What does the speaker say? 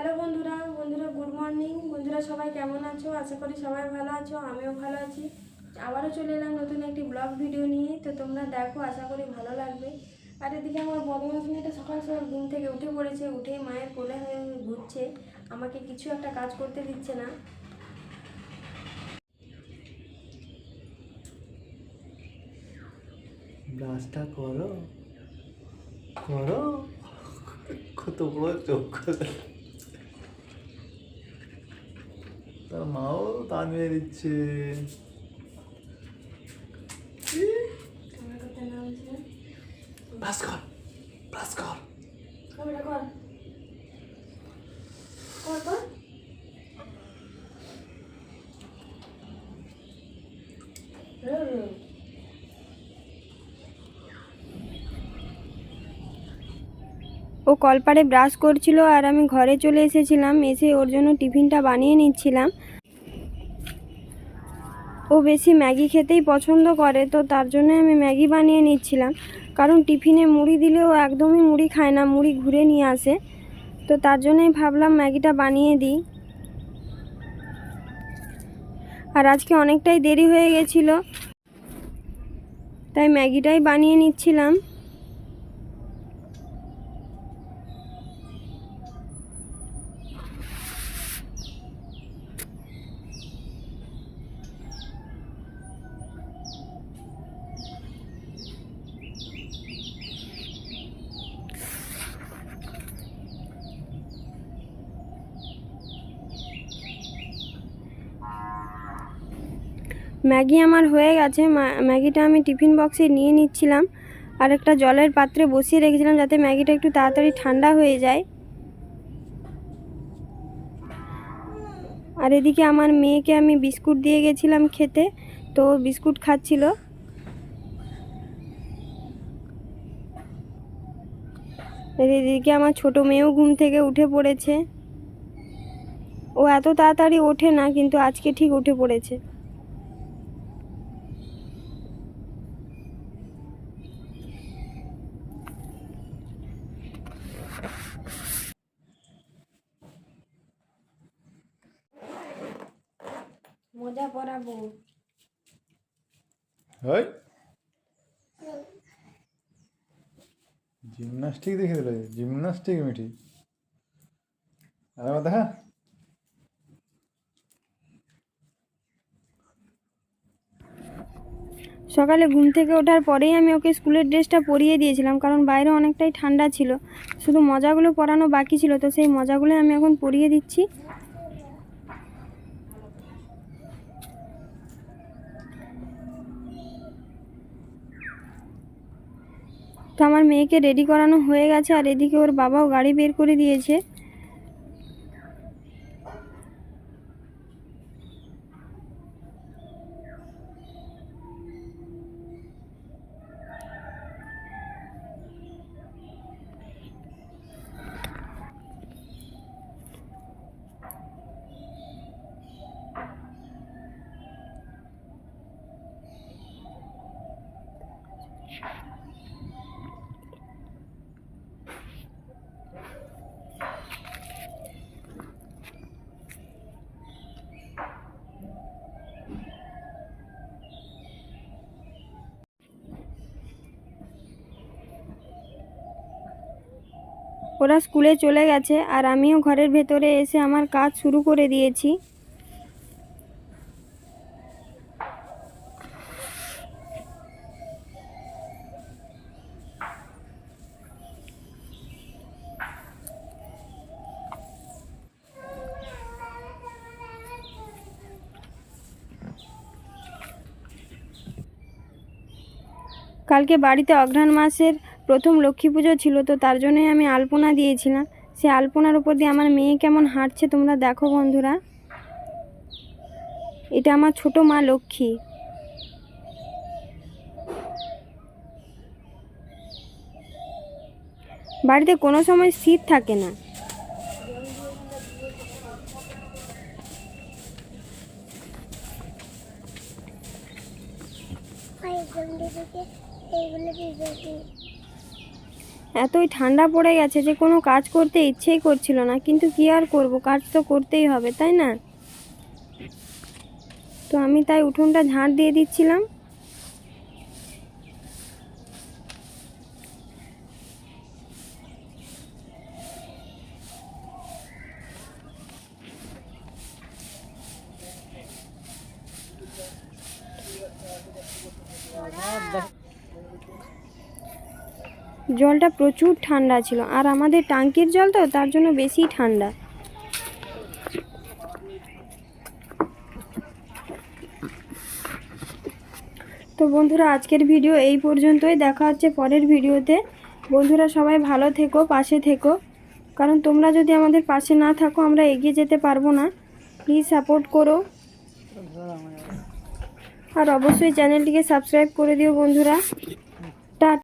Hello বন্ধুরা বন্ধুরা good morning বন্ধুরা সবাই কেমন আছো? আশা করি সবাই ভালো আছো, আমিও ভালো আছি। আবারও চলে এলাম নতুন একটি ব্লগ ভিডিও নিয়ে। তো তোমরা দেখো, আশা করি ভালো লাগবে। আর এদিকে আমার বদমাস মেয়েটা সকাল সকাল ঘুম থেকে উঠে পড়েছে, উঠে মায়ের কোলে হয়ে ঘুরছে। আমাকে কিছু একটা কাজ করতে দিচ্ছে না। ব্রাশটা করো। করো। কত বড় চোখ করে তার মাও তা মেরে দিচ্ছে ব্রাশ কর ব্রাশ কর কর বেটা, কর কর কর হুম। ও কলপারে ব্রাশ করছিল আর আমি ঘরে চলে এসেছিলাম, এসে ওর জন্য টিফিনটা বানিয়ে নিচ্ছিলাম। ও বেশি ম্যাগি খেতেই পছন্দ করে, তো তার জন্য আমি ম্যাগি বানিয়ে নিচ্ছিলাম। কারণ টিফিনে মুড়ি দিলে ও একদমই মুড়ি খায় না, মুড়ি ঘুরে নিয়ে আসে। তো তার জন্যই ভাবলাম ম্যাগিটা বানিয়ে দিই। আর আজকে অনেকটাই দেরি হয়ে গেছিল, তাই ম্যাগিটাই বানিয়ে নিচ্ছিলাম। ম্যাগি আমার হয়ে গেছে। ম্যাগিটা আমি টিফিন বক্সে নিয়ে নিচ্ছিলাম আর একটা জলের পাত্রে বসিয়ে রেখেছিলাম যাতে ম্যাগিটা একটু তাড়াতাড়ি ঠান্ডা হয়ে যায়। আর এদিকে আমার মেয়েকে আমি বিস্কুট দিয়ে গেছিলাম খেতে, তো বিস্কুট খাচ্ছিল। এদিকে আমার ছোট মেয়েও ঘুম থেকে উঠে পড়েছে। ও এত তাড়াতাড়ি ওঠে না, কিন্তু আজকে ঠিক উঠে পড়েছে। মজা পড়াবো হয় জিমনাস্টিক দেখে দিল জিমনাস্টিক মিঠি। আর দেখা সকালে ঘুম থেকে ওঠার পরেই আমি ওকে স্কুলের ড্রেসটা পরিয়ে দিয়েছিলাম কারণ বাইরে অনেকটাই ঠান্ডা ছিল। শুধু মজাগুলো পরানো বাকি ছিল তো সেই মজাগুলো আমি এখন পরিয়ে দিচ্ছি। তো আমার মেয়েকে রেডি করানো হয়ে গেছে আর এদিকে ওর বাবাও গাড়ি বের করে দিয়েছে। ওরা স্কুলে চলে গেছে আর আমিও ঘরের ভেতরে এসে আমার কাজ শুরু করে দিয়েছি। কালকে বাড়িতে অঘ্রাণ মাসের প্রথম লক্ষ্মী পুজো ছিল তো তার জন্যই আমি আলপনা দিয়েছিলাম। সে আলপনার উপর দিয়ে আমার মেয়ে কেমন হাঁটছে তোমরা দেখো বন্ধুরা। এটা আমার ছোট মা লক্ষ্মী। বাড়িতে কোনো সময় শীত থাকে না। এতই ঠান্ডা পড়ে গেছে যে কোনো কাজ করতে ইচ্ছেই করছিল না, কিন্তু কি আর করব? কাজ তো করতেই হবে, তাই না? তো আমি তাই উঠোনটা ঝাঁট দিয়ে দিচ্ছিলাম। জলটা প্রচুর ঠান্ডা ছিল। আর আমাদের টাঙ্কির জল তো, তার জন্য বেশি ঠান্ডা। তো বন্ধুরা, আজকের ভিডিও এই পর্যন্তই। দেখা হচ্ছে পরের ভিডিওতে। বন্ধুরা, সবাই ভালো থেকো, পাশে থেকো। কারণ তোমরা যদি আমাদের পাশে না থাকো, আমরা এগিয়ে যেতে পারব না। প্লিজ সাপোর্ট করো। আর অবশ্যই চ্যানেলটিকে সাবস্ক্রাইব করে দিও বন্ধুরা।